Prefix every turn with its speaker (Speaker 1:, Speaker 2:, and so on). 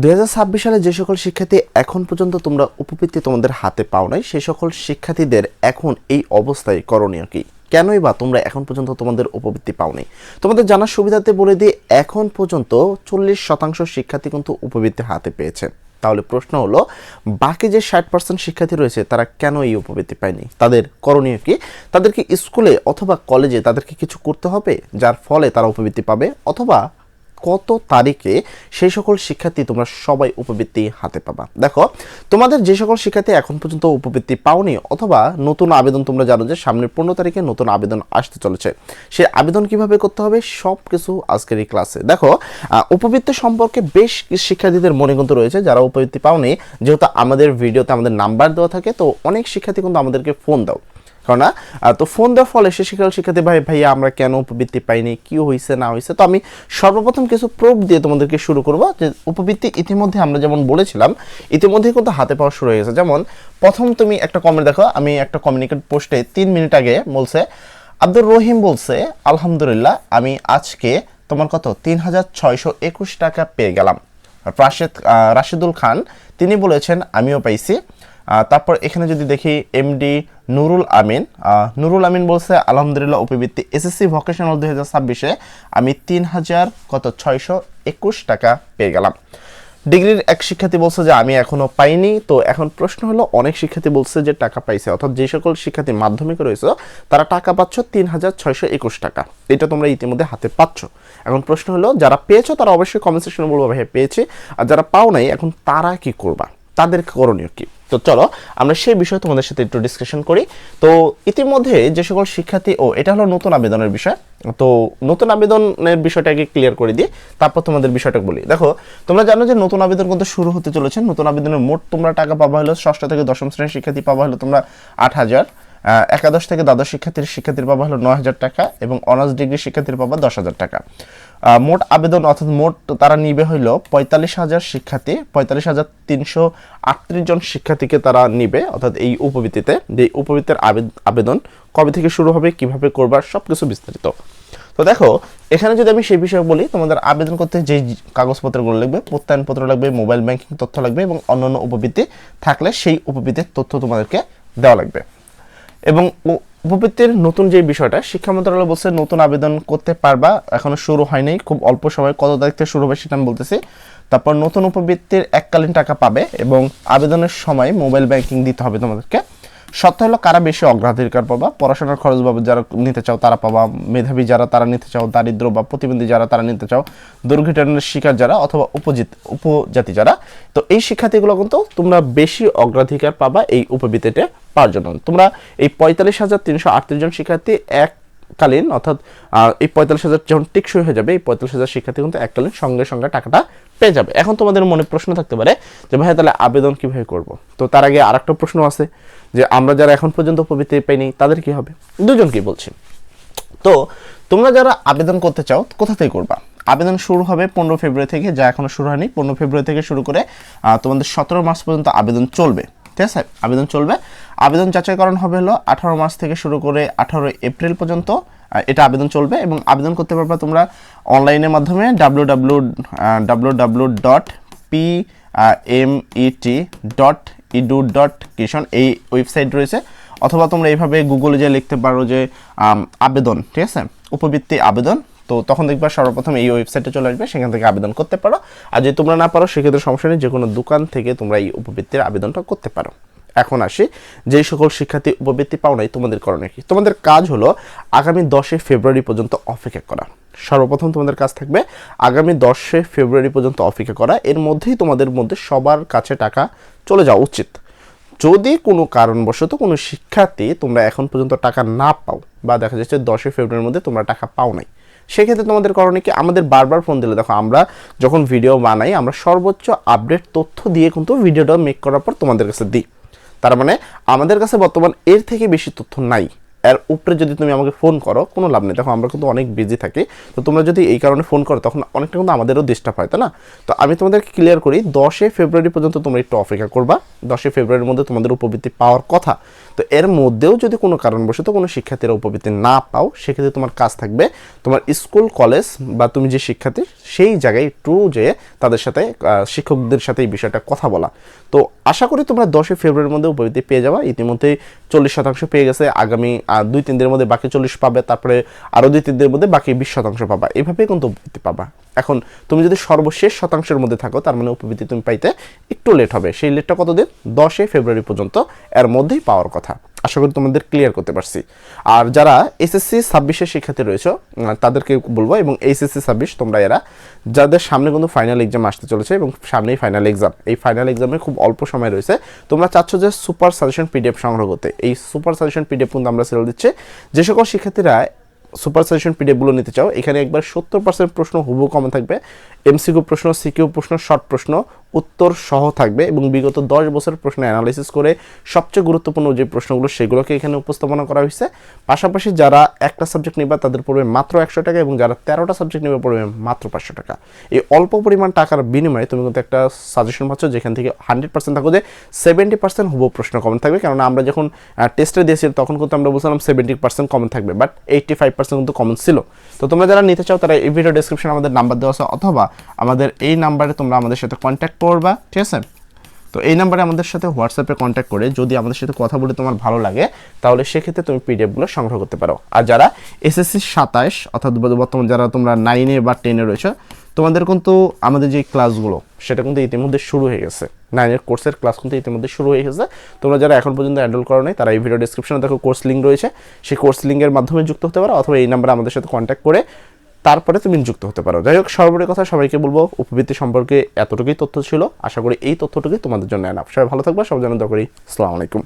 Speaker 1: দুই হাজার ছাব্বিশ সালে যে সকল শিক্ষার্থী এখন পর্যন্ত তোমরা উপবৃত্তি তোমাদের হাতে পাও নাই সেই সকল শিক্ষার্থীদের এখন এই অবস্থায় করণীয় কি? কেনই বা তোমরা এখন পর্যন্ত তোমাদের উপবৃত্তি পাওনি তোমাদের জানার সুবিধাতে বলে দিই, এখন পর্যন্ত চল্লিশ শতাংশ শিক্ষার্থী কিন্তু উপবৃত্তি হাতে পেয়েছে। তাহলে প্রশ্ন হলো, বাকি যে ষাট পার্সেন্ট শিক্ষার্থী রয়েছে, তারা কেন এই উপবৃত্তি পায়নি? তাদের করণীয় কি? তাদেরকে স্কুলে অথবা কলেজে তাদেরকে কিছু করতে হবে, যার ফলে তারা উপবৃত্তি পাবে? অথবা কত তারিখে সেই সকল শিক্ষার্থী তোমরা সবাই উপবৃত্তি হাতে পাবা? দেখো, তোমাদের যে সকল শিক্ষার্থী এখন পর্যন্ত উপবৃত্তি পাওনি অথবা নতুন আবেদন তোমরা জানো যে সামনের পনেরো তারিখে নতুন আবেদন আসতে চলেছে। সে আবেদন কীভাবে করতে হবে সব কিছু আজকের এই ক্লাসে। দেখো উপবৃত্তি সম্পর্কে বেশ শিক্ষার্থীদের মনে কিন্তু রয়েছে, যারা উপবৃত্তি পাওনি। যেহেতু আমাদের ভিডিওতে আমাদের নাম্বার দেওয়া থাকে, তো অনেক শিক্ষার্থী কিন্তু আমাদেরকে ফোন দাও। কারণ না তো ফোন দেওয়ার ফলে সে শিক্ষার্থী শিক্ষার্থী, ভাই, ভাইয়া, আমরা কেন উপবৃত্তি পাইনি? কি হয়েছে না হয়েছে তো আমি সর্বপ্রথম কিছু প্রুফ দিয়ে তোমাদেরকে শুরু করব যে উপবৃত্তি ইতিমধ্যে আমরা যেমন বলেছিলাম ইতিমধ্যে কিন্তু হাতে পাওয়া শুরু হয়ে গেছে। যেমন, প্রথম তুমি একটা কমেন্ট দেখো, আমি একটা কমিউনিকেট পোস্টে তিন মিনিট আগে বলছে, আব্দুর রহিম বলছে, আলহামদুলিল্লাহ, আমি আজকে তোমার কত? তিন হাজার ছয়শো একুশ টাকা পেয়ে গেলাম। রাশেদ রাশেদুল খান, তিনি বলেছেন, আমিও পাইছি। তারপর এখানে যদি দেখি এমডি নুরুল আমিন নুরুল আমিন বলছে, আলহামদুলিল্লাহ, উপবৃত্তি এসএসসি ভোকেশনাল দুই হাজার ছাব্বিশে আমি তিন হাজার কত, ছয়শো একুশ টাকা পেয়ে গেলাম। ডিগ্রির এক শিক্ষার্থী বলছে যে, আমি এখনও পাইনি। তো এখন প্রশ্ন হলো, অনেক শিক্ষার্থী বলছে যে, টাকা পাইছে। অর্থাৎ যে সকল শিক্ষার্থী মাধ্যমিকে রয়েছে, তারা টাকা পাচ্ছ তিন হাজার ছয়শো একুশ টাকা। এটা তোমরা ইতিমধ্যে হাতে পাচ্ছ। এখন প্রশ্ন হলো, যারা পেয়েছ, তারা অবশ্যই কমেন্ট সেকশনে বলব ভাই পেয়েছি। আর যারা পাও নাই, এখন তারা কি করবা? তাদের করণীয় কি? তো চলো, আমরা সেই বিষয়ে তোমাদের সাথে একটু ডিসকাশন করি। তো ইতিমধ্যে যে সকল শিক্ষার্থী, ও, এটা হলো নতুন আবেদনের বিষয়। তো নতুন আবেদনের বিষয়টাকে ক্লিয়ার করে দিই তারপর তোমাদের বিষয়টা বলি। দেখো, তোমরা জানো যে নতুন আবেদন কিন্তু শুরু হতে চলেছে। নতুন আবেদনের মোট তোমরা টাকা পাবা হলো ষষ্ঠ থেকে দশম শ্রেণির শিক্ষার্থী পাবা হলো তোমরা আট হাজার। একাদশ থেকে দ্বাদশ শিক্ষার্থীর শিক্ষার্থীর পাবা হলো নয় হাজার টাকা এবং অনার্স ডিগ্রি শিক্ষার্থীর পাবা দশ হাজার টাকা। মোট আবেদন অর্থাৎ মোট তারা নিবে হইল পঁয়তাল্লিশ হাজার শিক্ষার্থী, পঁয়তাল্লিশ হাজার তিনশো আটত্রিশ জন শিক্ষার্থীকে তারা নিবে অর্থাৎ এই উপবৃত্তিতে। যে উপবৃত্তির আবেদ- আবেদন কবে থেকে শুরু হবে, কীভাবে করবার সব কিছু বিস্তারিত। তো দেখো, এখানে যদি আমি সেই বিষয়ে বলি, তোমাদের আবেদন করতে যে কাগজপত্রগুলো লাগবে, প্রত্যয়নপত্র লাগবে, মোবাইল ব্যাংকিং তথ্য লাগবে এবং অন্যান্য উপবৃত্তি থাকলে সেই উপবৃত্তির তথ্য তোমাদেরকে দেওয়া লাগবে। এবং উপবৃত্তির নতুন যে বিষয়টা, শিক্ষা মন্ত্রণালয় বলছে নতুন আবেদন করতে পারবা। এখনও শুরু হয়নি, খুব অল্প সময়। কত তারিখ থেকে শুরু হবে সেটা আমি বলতেছি। তারপর নতুন উপবৃত্তির এককালীন টাকা পাবে এবং আবেদনের সময় মোবাইল ব্যাংকিং দিতে হবে তোমাদেরকে। সত্য হলো কারা বেশি অগ্রাধিকার পাবা? পড়াশোনার খরচ বাবদ যারা নিতে চাও তারা পাবা, মেধাবী যারা তারা নিতে চাও, দারিদ্র বা প্রতিবন্ধী যারা তারা নিতে চাও, দুর্ঘটনার শিকার যারা অথবা উপজিত, উপজাতি যারা। তো এই শিক্ষার্থীগুলো কিন্তু তোমরা বেশি অগ্রাধিকার পাবা এই উপবৃত্তিতে পাওয়ার জন্য। তোমরা এই পঁয়তাল্লিশ হাজার তিনশো আটত্রিশ জন শিক্ষার্থী এককালীন, অর্থাৎ এই পঁয়তাল্লিশ হাজার যখন টিকসই হয়ে যাবে, এই পঁয়তাল্লিশ হাজার শিক্ষার্থী কিন্তু এককালীন সঙ্গে সঙ্গে টাকাটা পেয়ে যাবে। এখন তোমাদের মনে প্রশ্ন থাকতে পারে যে ভাই তাহলে আবেদন কীভাবে করব? তো তার আগে আরেকটা প্রশ্ন আছে যে, আমরা যারা এখন পর্যন্ত উপবৃত্তি পাইনি, তাদের কি হবে? দুজনকেই বলছি। তো, তোমরা যারা আবেদন করতে চাও, কোথা থেকে করবা? আবেদন শুরু হবে পনেরো ফেব্রুয়ারি থেকে, যা এখনও শুরু হয়নি। পনেরো ফেব্রুয়ারি থেকে শুরু করে তোমাদের সতেরো মার্চ পর্যন্ত আবেদন চলবে। ঠিক আছে? আবেদন চলবে। আবেদন যাচাইকরণ হবে হলো আঠারো মার্চ থেকে শুরু করে আঠারো এপ্রিল পর্যন্ত। এটা আবেদন চলবে এবং আবেদন করতে পারবে তোমরা অনলাইনের মাধ্যমে W W W W dot P M ET dot edu dot Kishan এই ওয়েবসাইট রয়েছে। অথবা তোমরা এইভাবে গুগলে যে লিখতে পারো যে আবেদন, ঠিক আছে? উপবৃত্তি আবেদন, তো তখন দেখবা সর্বপ্রথম এই ওয়েবসাইটে চলে আসবে, সেখান থেকে আবেদন করতে পারো। আর যদি তোমরা না পারো, সেক্ষেত্রে সমস্যা নেই যে কোনো দোকান থেকে তোমরা এই উপবৃত্তির আবেদনটা করতে পারো। এখন আসি। যেই সকল শিক্ষার্থী উপবৃত্তি পাও নাই, তোমাদের করণীয় কি? তোমাদের কাজ হলো আগামী দশে ফেব্রুয়ারি পর্যন্ত অপেক্ষা করা। সর্বপ্রথম তোমাদের কাজ থাকবে আগামী দশে ফেব্রুয়ারি পর্যন্ত অপেক্ষা করা। এর মধ্যেই তোমাদের মধ্যে সবার কাছে টাকা চলে যাওয়া উচিত। যদি কোনো কারণবশত কোনো শিক্ষার্থী তোমরা এখন পর্যন্ত টাকা না পাও বা দেখা যাচ্ছে দশই ফেব্রুয়ারির মধ্যে তোমরা টাকা পাও নাই, সেক্ষেত্রে তোমাদের করণীয় কি? আমাদের বারবার ফোন দিলে, দেখো আমরা যখন ভিডিও বানাই, আমরা সর্বোচ্চ আপডেট তথ্য দিয়ে কিন্তু ভিডিওটা মেক করার পর তোমাদের কাছে দিই। তার মানে আমাদের কাছে বর্তমান এর থেকে বেশি তথ্য নাই। এর উপরে যদি তুমি আমাকে ফোন করো, কোনো লাভ নেই। দেখো, আমরা কিন্তু অনেক বিজি থাকি। তো তোমরা যদি এই কারণে ফোন করো, তখন অনেকটা কিন্তু আমাদেরও ডিস্টার্ব হয়, তাই না? তো আমি তোমাদেরকে ক্লিয়ার করি দশে ফেব্রুয়ারি পর্যন্ত তোমরা একটু অপেক্ষা করবা। দশই ফেব্রুয়ারির মধ্যে তোমাদের উপবৃত্তি পাওয়ার কথা। তো এর মধ্যেও যদি কোনো কারণবশত কোনো শিক্ষার্থীরা উপবৃত্তি না পাও, সেক্ষেত্রে তোমার কাজ থাকবে তোমার স্কুল কলেজ বা তুমি যে শিক্ষার্থী, সেই জায়গায় একটু যেয়ে তাদের সাথে শিক্ষকদের সাথে এই বিষয়টা কথা বলা। তো আশা করি তোমরা দশই ফেব্রুয়ারির মধ্যে উপবৃত্তি পেয়ে যাবা। ইতিমধ্যেই চল্লিশ শতাংশ পেয়ে গেছে। আগামী দুই, তিন দিনের মধ্যে বাকি চল্লিশ পাবে, তারপরে আরও দুই, তিন দিনের মধ্যে বাকি বিশ শতাংশ পাবা। এভাবেই কিন্তু উপবৃত্তি পাবা। এখন তুমি যদি সর্বশেষ শতাংশের মধ্যে থাকো, তার মানে উপবৃত্তি তুমি পাইতে একটু লেট হবে। সেই লেটটা কতদিন? দশে ফেব্রুয়ারি পর্যন্ত এর মধ্যেই পাওয়ার কথা। আশা করি তোমাদের ক্লিয়ার করতে পারছি। আর যারা এসএসসি ছাব্বিশের শিক্ষার্থী রয়েছে তাদেরকে বলব এবং এইচএসসি ছাব্বিশ তোমরা এরা, যাদের সামনে কিন্তু ফাইনাল এক্সাম আসতে চলেছে এবং সামনেই ফাইনাল এক্সাম এই ফাইনাল এক্সামে খুব অল্প সময় রয়েছে। তোমরা চাচ্ছ যে সুপার সাজেশন পিডিএফ সংগ্রহ করতে। এই সুপার সাজেশন পিডিএফ কিন্তু আমরা সেল দিচ্ছি। যে সকল শিক্ষার্থীরা সুপার সাজেশন পিডিএফগুলো নিতে চাও, এখানে একবার সত্তর পার্সেন্ট প্রশ্ন হুবু কমন থাকবে। এমসিকিউ প্রশ্ন সিকিউ প্রশ্ন শর্ট প্রশ্ন উত্তর সহ থাকবে এবং বিগত দশ বছরের প্রশ্ন অ্যানালাইসিস করে সবচেয়ে গুরুত্বপূর্ণ যে প্রশ্নগুলো, সেগুলোকে এখানে উপস্থাপনা করা হয়েছে। পাশাপাশি যারা একটা সাবজেক্ট নেবে, তাদের পড়বে মাত্র একশো টাকা এবং যারা তেরোটা সাবজেক্ট নেবে, পড়বে মাত্র পাঁচশো টাকা। এই অল্প পরিমাণ টাকার বিনিময়ে তুমি কিন্তু একটা সাজেশন পাচ্ছ যেখান থেকে হান্ড্রেড পার্সেন্ট থাকো যে সেভেন্টি পার্সেন্ট হুবু প্রশ্ন কমন থাকবে। কেননা আমরা যখন টেস্টে দিয়েছি তখন কিন্তু আমরা বলছিলাম সেভেন্টি পার্সেন্ট কমন থাকবে বাট এইটটি ফাইভ পার্সেন্ট কিন্তু কমন ছিল। তো তোমরা যারা নিতে চাও, তারা এই ভিডিও ডিসক্রিপশনে আমাদের নাম্বার দেওয়া আছে, অথবা আমাদের এই নাম্বারে তোমরা আমাদের সাথে কন্ট্যাক্ট করবা ঠিক আছে? তো এই নাম্বারে আমাদের সাথে হোয়াটসঅ্যাপে কন্ট্যাক্ট করে যদি আমাদের সাথে কথা বলে তোমার ভালো লাগে, তাহলে সেক্ষেত্রে তুমি পিডিএফগুলো সংগ্রহ করতে পারো। আর যারা এসএসসি সাতাশ, অর্থাৎ বর্তমান যারা তোমরা নাইনে বা টেনে রয়েছে, তোমাদের কিন্তু আমাদের যে ক্লাসগুলো সেটা কিন্তু ইতিমধ্যে শুরু হয়ে গেছে। নাইনের কোর্সের ক্লাস কিন্তু ইতিমধ্যে শুরু হয়ে গেছে। তোমরা যারা এখন পর্যন্ত অ্যাডল করো নাই, তারা এই ভিডিও ডিসক্রিপশনে দেখো কোর্স লিঙ্ক রয়েছে। সেই কোর্স লিঙ্কের মাধ্যমে যুক্ত হতে পারো, অথবা এই নাম্বারে আমাদের সাথে কন্ট্যাক্ট করে তারপরে তুমি নিযুক্ত হতে পারো। যাই হোক, সর্বোপরি কথা সবাইকে বলব, উপবৃত্তি সম্পর্কে এতটুকুই তথ্য ছিল। আশা করি এই তথ্যটুকুই তোমাদের জন্য এনাফ সবাই ভালো থাকবে সব জানো দরকারি আসসালামু আলাইকুম।